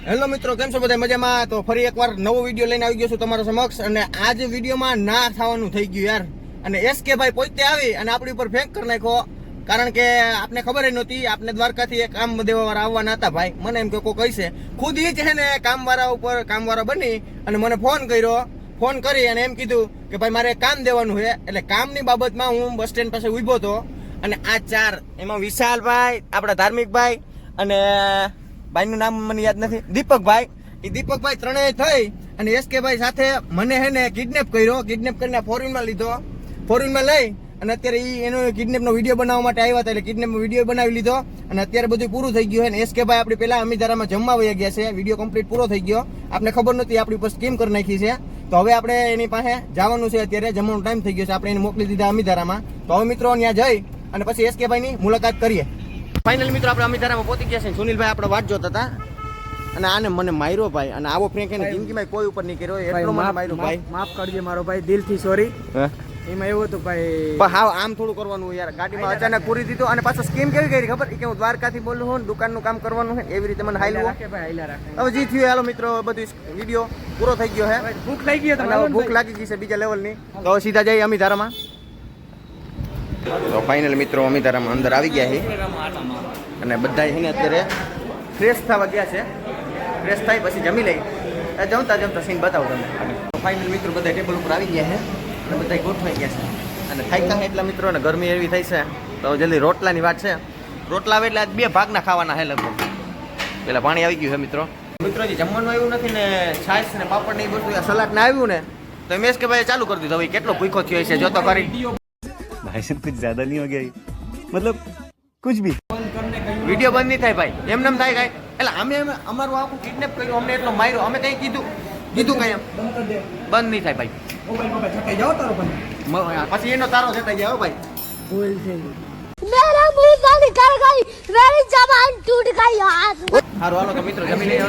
Hello મિત્રો, કેમ છો બધા? મજામાં? તો ફરી એકવાર નવો વીડિયો લઈને આવી ગયો છું તમારા સમક્ષ અને આ જે વિડીયોમાં ના થવાનું થઈ ગયું યાર. અને એસ કે ભાઈ પોતે આવી અને આપણી ઉપર ફેંક કરી નાખ્યો. કારણ કે આપને ખબર નહોતી, આપને દ્વારકાથી એક કામ દેવાવાળા આવવાના હતા ભાઈ. મને એમ કે કોઈ કહીશે ખુદ જ છે ને કામવાળા ઉપર કામવાળા બની અને મને ફોન કર્યો. ફોન કરી અને એમ કીધું કે ભાઈ મારે કામ દેવાનું છે. એટલે કામની બાબતમાં હું બસ સ્ટેન્ડ પાસે ઊભો હતો. અને આ ચાર, એમાં વિશાલભાઈ, આપણા ધાર્મિકભાઈ અને ભાઈનું નામ મને યાદ નથી. દીપકભાઈ. એ દીપકભાઈ ત્રણેય થઈ અને એસ કે ભાઈ સાથે મને હે ને કિડનેપ કર્યો. કિડનેપ કરીને ફોરેનમાં લીધો. ફોરેનમાં લઈ અને અત્યારે એ એનો કિડનેપનો વીડિયો બનાવવા માટે આવ્યા હતા એટલે કિડનેપનો વીડિયો બનાવી લીધો અને અત્યારે બધું પૂરું થઈ ગયું છે અને એસ કે ભાઈ આપણે પહેલાં અમીધારામાં જમવા વહી ગયા છે. વીડિયો કમ્પ્લીટ પૂરો થઈ ગયો. આપને ખબર નથી આપણી ઉપર સ્કીમ કરી નાખી છે. તો હવે આપણે એની પાસે જવાનું છે. અત્યારે જમવાનો ટાઈમ થઈ ગયો છે. આપણે એને મોકલી દીધા અમીધારામાં. તો હવે મિત્રો ત્યાં જઈ અને પછી એસ કે ભાઈની મુલાકાત કરીએ. ફાઇનલ મિત્રો આપણે અમિતારામાં પહોંચી ગયા છે સુનિલભાઈ આપણે વાત જોતા હતા. અને આને મને માર્યો ભાઈ. અને આવો ફ્રેન્ક એને જિંદગીમાં કોઈ ઉપર નહીં કર્યો. એટલો મને માર્યો ભાઈ. માફ કરજે મારો ભાઈ દિલથી સોરી એમાં એવું હતું ભાઈ પણ હાવ આમ થોડું કરવાનું યાર. ગાડીમાં અચાનક પૂરી દીધો અને પાછો સ્કીમ કેવી કરી ખબર? કે હું દ્વારકાથી બોલું હું દુકાનનું કામ કરવાનું છે એવી રીતે મને રાખે હવે જી થયું હાલો મિત્રો બધું વીડિયો પૂરો થઈ ગયો હે. ભૂખ લાગી ગઈ હવે ભૂખ લાગી ગઈ છે બીજા લેવલની તો હવે સીધા જઈએ અમિધારામાં તો ફાઇનલ મિત્રો અમિધારામાં અંદર આવી ગયા છે અને બધા એને અત્યારે ફ્રેશ થવા ગયા છે. ફ્રેશ થાય પછી જમી લઈ જમતા જમતા સીન બતાવો તમે ફાઇનલ મિત્રો બધા ટેબલ ઉપર આવી ગયા છે અને બધા ગોઠવાઈ ગયા છે. અને થાક્યા છે એટલા મિત્રો અને ગરમી એવી થઈ છે. તો જલ્દી રોટલાની વાત છે. રોટલા આવે એટલે આજ બે ભાગના ખાવાના છે લગભગ. પેલા પાણી આવી ગયું છે મિત્રો. મિત્રો હજી જમવાનું આવ્યું નથી ને છાશ ને પાપડ ને બધું સલાડ ને આવ્યું ને, તો મેં કે ભાઈ ચાલુ કરી દીધું. હવે કેટલો ભૂખો થયો છે જો તો કરી भाई साहब कुछ ज्यादा नहीं हो गया ये? मतलब कुछ भी વિડીયો બંધ નહીં થાય ભાઈ એમ નેમ થાય કાંઈ એટલે અમે અમે અમારું આખું કિડનેપ કર્યું અમને એટલો માર્યો અમે કંઈ કીધું કીધું કાંઈ એમ બંધ નહીં થાય ભાઈ મ- પછી એનો તારો થતા જાય હો ભાઈ मेरा मुंह से निकल गई मेरी जबान टूट गई यार સારું હાલો તો મિત્રો જમી લઈએ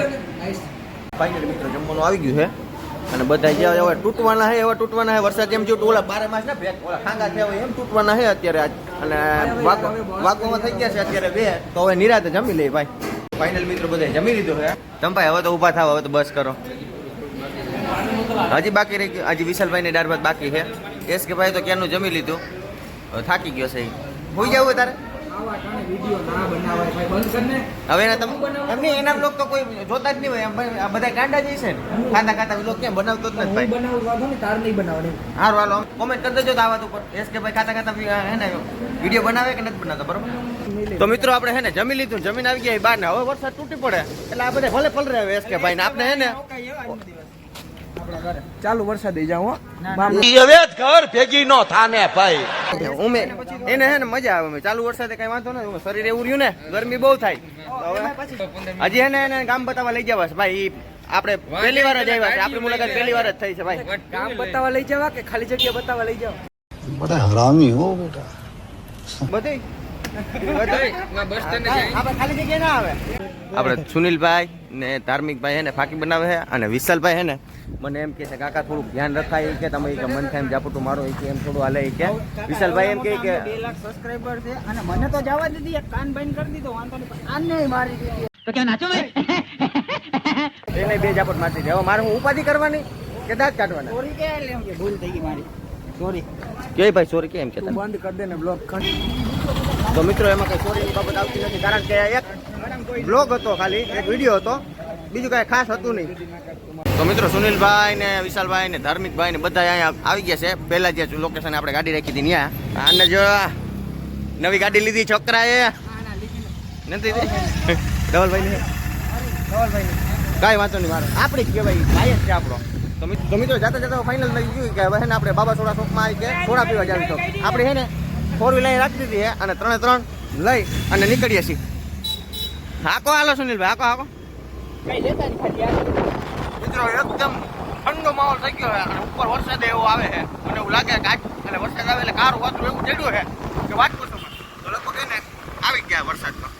ફાઇનલ મિત્રો જમવાનું આવી ગયું છે અને બધા જે હવે તૂટવાના છે એવા તૂટવાના છે વરસાદ એમ જેવું ઓલા બારે માસ ને ભેગ, ઓલા ખાંગા થયા હોય એમ તૂટવાના છે અત્યારે આજ. અને વાગવા વાગવામાં થઈ ગયા છે અત્યારે બે. તો હવે નિરાતે જમી લઈએ ભાઈ. ફાઇનલ મિત્રો બધા જમી લીધું છે તમે ભાઈ, હવે તો ઊભા થાવ, હવે તો બસ કરો. હજી બાકી રહી હજી વિશાલભાઈ દાળ ભાત બાકી છે. એસ કે ભાઈ તો ક્યાંનું જમી લીધું? થાકી ગયો છે. હોઈ જવું તારે? ના ને. હવે એના બ્લોગ તો કોઈ જોતા જ નહીં હોય. એમ ભાઈ આ બધા ગાંડા જ છે ને. ખાતા ખાતા બ્લોગ કેમ બનાવતો જ નથી તાર નહીં બનાવવાની હારું હાલો કોમેન્ટ કરી દેજો તો આ વાત ઉપર. એસ કે ભાઈ ખાતા ખાતા હે ને વીડિયો બનાવે કે નથી બનાવતા બરોબર? તો મિત્રો આપણે હે ને જમી લીધું જમીન આવી ગયા બહાર ને હવે વરસાદ તૂટી પડે. એટલે આ બધા ભલે પલરે એસ કે ભાઈ ને. આપણે હે ને ચાલુ વરસાદ દઈ જાવ હવે ઘર ભેગી નો થાને ભાઈ. ઉમે એને હે ને મજા આવે ચાલુ વરસાદે કઈ વાંધો નથી. શરીર એવું રહ્યું ને ગરમી બહુ થાય. હજી હે એને ગામ બતાવવા લઈ જવા ભાઈ આપણે પહેલી વાર જ આવ્યા છે. આપણી મુલાકાત પહેલી વાર જ થઈ છે ભાઈ. ગામ બતાવવા લઈ જવા કે ખાલી જગ્યા બતાવવા લઈ જવા? બધા હરામી હો બેટા. બધી? આપણે સુનિલભાઈ ને ધાર્મિક ભાઈ ને ફાકી બનાવે છે અને વિશાલભાઈ હે ને મને એમ કે છે કાકા થોડુંક ધ્યાન રખાય કે તમે કે મન થાય એમ જાપુટું મારો કે એમ થોડું હાલે કે. વિશાલભાઈ એમ કે કે લાખ સબસ્ક્રાઇબર છે અને મને તો જવા દીધી એક કાન બંધ કરી દીધો વાંધો નહીં પણ આને મારી દીધી. એને બે જાપટ મારી હવે મારે હું ઉપાધિ કરવાની કે દાંત કાઢવાના? ચોરી કે એમ કે ભૂલ થઈ ગઈ મારી. સોરી કે ભાઈ સોરી કેમ કે તું બંધ કરી દે ને બ્લોક ખંડ. તો મિત્રો એમાં કઈ ચોરીની બાબત આવતી નથી. કારણ કે એક બ્લોગ હતો ખાલી એક વીડિયો હતો. બીજું કઈ ખાસ હતું નહીં. તો મિત્રો સુનિલભાઈ ને વિશાલભાઈ ને ધાર્મિકભાઈ ને બધા અહીંયા આવી ગયા છે. પહેલા જે લોકેશન આપણે ગાડી રાખી હતી ત્યાં. આને જો નવી ગાડી લીધી છોકરાએ. નથી ધવલભાઈ ને. કાંઈ વાંધો નહીં મારે આપણી જ કહેવાય, ભાઈ જ છે આપણો. તો મિત્રો જાતા જતા ફાઇનલ થઈ ગયું કે હવે આપણે બાબા સોડા શોપમાં આવી કે સોડા પીવા જાવી તો. આપણે છે ને ફોર વ્હીલર રાખી દીધી અને ત્રણે ત્રણ લઈ અને નીકળીએ છીએ. હાકો હાલો સુનિલભાઈ, હાકો હાકો. મિત્રો એકદમ ઠંડો માહોલ થઈ ગયો છે અને ઉપર વરસાદ એવો આવે છે. અને એવું લાગે કે આજ એટલે વરસાદ આવે એટલે કારું વાતું એવું ચડ્યું છે કે વાત પૂછો. તો લગભગ એને આવી ગયા વરસાદમાં.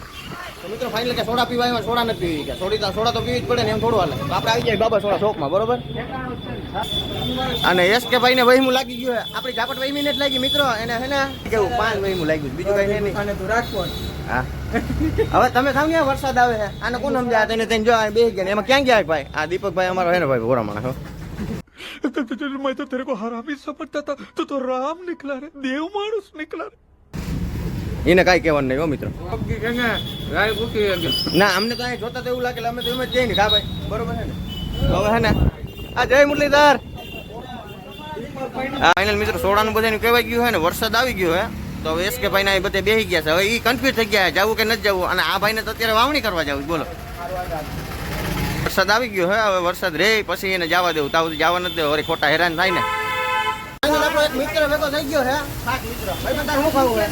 તો મિત્રો ફાઇનલ કે સોડા પીવા એમાં સોડા નથી પીવી કે? સોડી સોડા તો પીવી જ પડે ને એમ થોડું હાલે. તો આપણે આવી જાય બાબા સોડા શોખમાં બરોબર? અને એસ કે ભાઈ ને વહીમું લાગી ગયું છે. આપણી ઝાપટ વહીમી ને જ લાગી મિત્રો. એને હે ને કેવું? પાંચ વહીમું લાગ્યું છે. બીજું કઈ નહીં. અને તું રાજકોટ હા હવે તમે થાવ ને વરસાદ આવે છે આને કોણ સમજાય તેને તેને જો આ બેસી ગયા ને એમાં ક્યાં ગયા ભાઈ આ દીપકભાઈ અમારો હે ને ભાઈ ભોરા માણસ હો मैं तो तेरे को हरामी समझता था तू तो राम निकला रे देव मानुस निकला रे એને કાંઈ કહેવાનું નહીં હો મિત્રો ના અમને તો અહીં જોતા તો એવું લાગે એટલે અમે તો એમ જ જઈએ ને હા ભાઈ બરોબર છે ને હવે હે ને આ જય મુરલીધર હા ફાઇનલ મિત્રો સોડાનું બધાનું કહેવાય ગયું છે ને વરસાદ આવી ગયો હે તો હવે એસકે ભાઈના એ બધે બેસી ગયા છે. હવે એ કન્ફ્યુઝ થઈ ગયા જવું કે નથી જવું. અને આ ભાઈને તો અત્યારે વાવણી કરવા જવું બોલો. વરસાદ આવી ગયો હે હવે વરસાદ રે પછી એને જવા દેવું. તાવ જવા નથી દેવું. ખોટા હેરાન થાય ને. એક મિત્ર ભેગો થઈ ગયો હે. ખાસ મિત્ર. ભાઈ પણ તારે શું ખાવું લઈ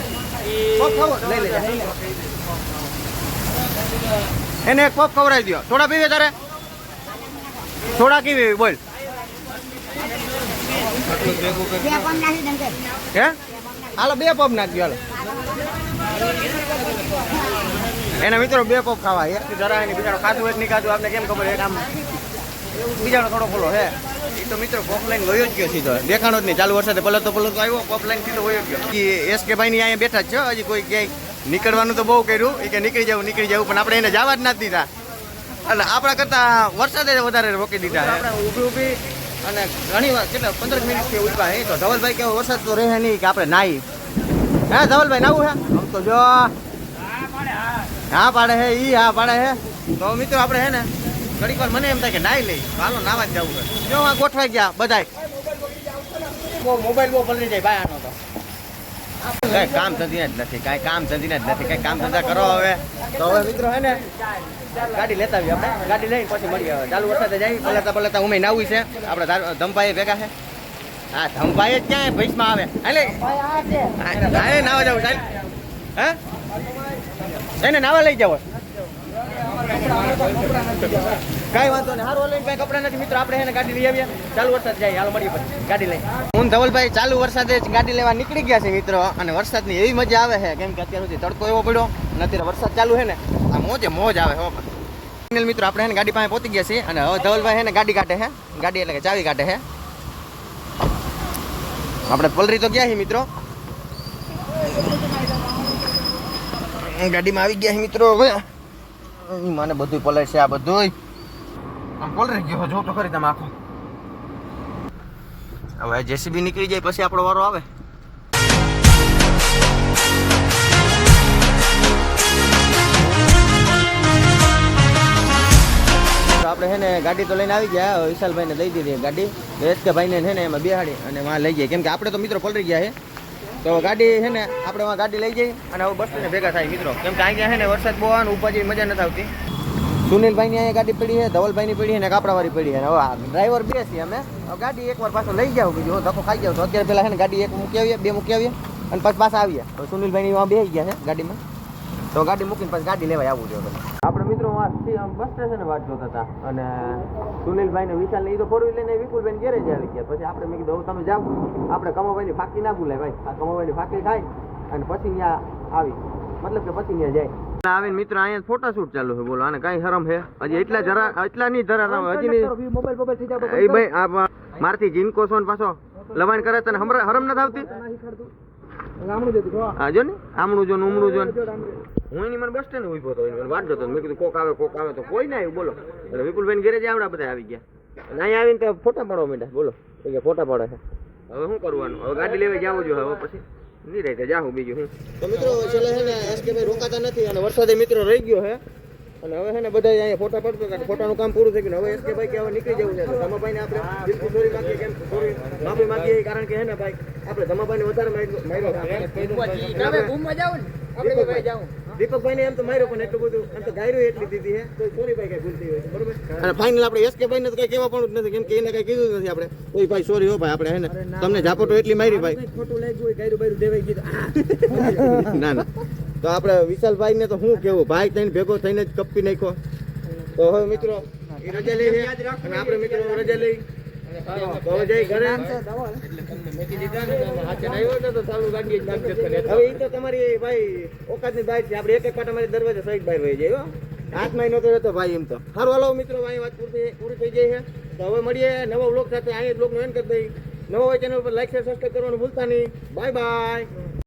એને એક પફ ખવડાવી દો થોડા પીવે તારે? થોડા કેવી બોલ. હે? હાલો બે પફ નાખજો હાલો. એના મિત્રો બે પપ ખાવા એક જરા એની બિચારો ખાધું હોય નહીં ખાધું આપને કેમ ખબર એક આમ બીજાનો થોડો ખોલો હે? એ તો મિત્રો પફ લાઈન વયો જ ગયો સીધો. દેખાણો જ નહીં ચાલુ વરસાદે પલતો પલતો આવ્યો પફ લાઈન સીધો વયો ગયો. એસ કે ભાઈ ની અહીંયા બેઠા જ છે હજી કોઈ ક્યાંય નીકળવાનું તો બહુ કર્યું એ કે નીકળી જવું નીકળી જવું પણ આપણે એને જવા જ નથી દીધા. એટલે આપણા કરતા વરસાદે વધારે રોકી દીધા આપણે ઊભી ઊભી અને ઘણી વાર કેટલા, પંદર મિનિટથી ઊભા હે તો ધવલભાઈ કે વરસાદ તો રહે નહીં, કે આપણે નાહી. હે, ધવલભાઈ, નાવું હે? આમ તો જો. હા, પાડે હે, ઈ હા પાડે હે. તો મિત્રો, આપણે હે ને, ઘડીક મને એમ થાય કે નાહી લઈ. હાલો નાવા જ જવું જો, આ ગોઠવાઈ ગયા બધાય. મોબાઈલ બહુ બદલી જાય ભાઈ આનો તો કામ થતી જ નથી, કાંઈ કામ થતી જ નથી, કઈ કામ ધંધા કરો હવે. તો હવે મિત્રો, હે ને ગાડી લેતા આવીએ આપણે. ગાડી લઈને પછી મળીએ ચાલુ વરસાદે જાય. પલતા પલતા ઉમે નાવું છે. આપણે ધમભાઈ ભેગા છે. હા ધમભાઈ જ ક્યાંય ભેસમાં આવે. હાલે. હા નાવા જાવ સાહેબ હે? એને નાવા લઈ જાવ. કાંઈ વાંધો નહીં. હારું લઈને કાંઈ કપડાં નથી. મિત્રો, આપણે એને ગાડી લઈ આવીએ. ચાલુ વરસાદ જાય, હાલ મળીએ પછી. ગાડી લઈ. હું ધવલભાઈ ચાલુ વરસાદે જ ગાડી લેવા નીકળી ગયા છે મિત્રો. અને વરસાદની એવી મજા આવે છે, કેમ કે અત્યાર સુધી તડકો એવો પડ્યો અને અત્યારે વરસાદ ચાલુ છે ને, આ મોજે મોજ આવે, હો. ફાઇનલ મિત્રો, આપણે એને ગાડી પાસે પહોંચી ગયા છીએ અને હવે ધવલભાઈ એને ગાડી કાઢે છે. ગાડી એટલે કે ચાવી કાઢે છે. આપણે પલરી તો ગયા છીએ, મિત્રો. ગાડીમાં આવી ગયા મિત્રો. હવે. મને બધું પલર છે આ બધું આમ ગયો જો તો ખરી તમે આખો. હવે જેસીબી નીકળી જાય, પછી આપણો વારો આવે. આપણે છે ને ગાડી તો લઈને આવી ગયા, વિશાલભાઈને દઈ દીધી ગાડી. એસ કે ભાઈને છે ને એમાં બેહાડી અને વાં લઈ જાય. કેમ કે આપણે તો મિત્રો પલરી ગયા છે. તો ગાડી છે ને આપણે વાં ગાડી લઈ જઈએ અને હવે બસ ભેગા થાય મિત્રો. કેમ કે અહીંયા છે ને વરસાદ બહુ આવે ને ઉપાજી મજા નથી આવતી. સુનિલભાઈની અહીંયા ગાડી પડી છે, ધવલભાઈની પડી છે ને કાપડાવાળી પડી છે. હવે ડ્રાઈવર બે છીએ અમે. ગાડી ગાડી એકવાર પાછો લઈ જાવ બીજું ધક્કો ખાઈ જાવ તો અત્યારે પહેલાં છે ને ગાડી એક મૂકી આવીએ, બે મૂકી આવીએ અને પછી પાછા આવીએ. તો સુનિલભાઈની બે ગયા છે ગાડીમાં. તો ગાડી મૂકીને પછી ગાડી લેવા આવવું જોઈએ આપણે મિત્રો બસ સ્ટેશને વાત જોતા હતા અને સુનિલભાઈ ને વિશાલ ને એ તો ફોર વ્હીલર ને વિપુલભાઈ ગેરેજ આવી ગયા. પછી આપણે મેં કીધું તમે જાવ આપણે કમાભાઈની ફાકી ના ભૂલાય, ભાઈ. આ કમાભાઈની ફાકી ખાય અને પછી ત્યાં આવી. મતલબ કે પછી ત્યાં જાય. આવીને મિત્રો અહીંયા ફોટા શૂટ ચાલુ છે બોલો આને કઈ હરમ છે? હજી એટલા જરા એટલા નહીં ધરા હજી નહીં મોબાઈલ મોબાઈલ થઈ જાય એ ભાઈ આ મારથી જીનકો સોન પાછો લવાણ કરે તને હમરા હરમ નથી આવતી? હા જો ને આમણું જો ઉમણું જો હું એની મને બસ સ્ટેન્ડ ઊભો હતો એને વાટ જોતો મેં કીધું કોક આવે કોક આવે તો કોઈ ના આવ્યું બોલો. એટલે વિપુલભાઈ ઘેરે જ આવડા બધા આવી ગયા. અને અહીંયા આવીને તો ફોટા પાડવા માંડ્યા બોલો. એ ફોટા પાડે છે. હવે શું કરવાનું? હવે ગાડી લેવા જવું જોઈએ હવે પછી. નહીં જા હું બીજું હું. તો મિત્રો છેલ્લે છે ને એસ કે ભાઈ રોકાતા નથી અને વરસાદે મિત્રો રહી ગયો હે અને હવે છે ને બધા અહીંયા ફોટા પડતો હતા ફોટાનું કામ પૂરું થઈ ગયું હવે એસ કે ભાઈ કે હવે નીકળી જવું છે. તો ધમાભાઈને આપણે બિલકુલ સોરી માંગીએ કેમ? સોરી માફી માંગીએ કારણ કે હે ને ભાઈ આપણે ધમાભાઈને વધારે માર્યો માર્યો ઘૂમવા જાવ ને. આપણે દીપકભાઈ. ને એમ તો માર્યો પણ એટલું બધું એમ તો ગાયરો એટલી દીધી છે તો સોરી ભાઈ કઈ ભૂલતી હોય બરોબર? અને ફાઇનલ આપણે એસકે ભાઈ ને તો કઈ કહેવા પણ જ નથી કેમ કે એને કઈ કીધું નથી આપણે. કોઈ ભાઈ સોરી હો ભાઈ આપણે હે ને તમને ઝાપટો એટલી મારી ભાઈ. ખોટું લાગ્યું હોય ગાયરું બાયરું દેવાઈ ગયું ના ના. તો આપણે વિશાલભાઈ ને તો શું કેવું ભાઈ થઈને ભેગો થઈને જ કપી નાખ્યો. તો હવે મિત્રો રજા લઈ આપણે મિત્રો રજા લઈ. દરવાજા સહિત બહાર વહી જાય હાથમાં નતો રહેતો ભાઈ એમ તો. સારું હાલો મિત્રો ભાઈ વાત પૂરી પૂરી થઈ જાય છે. હવે મળીએ નવા બ્લોગ સાથે. અહીંયા બ્લોગનો એન્ડ કરી દઈ નવો હોય ચેનલ પર લાઈક શેર સબસ્ક્રાઈબ કરવાનું ભૂલતા નહીં. Bye bye.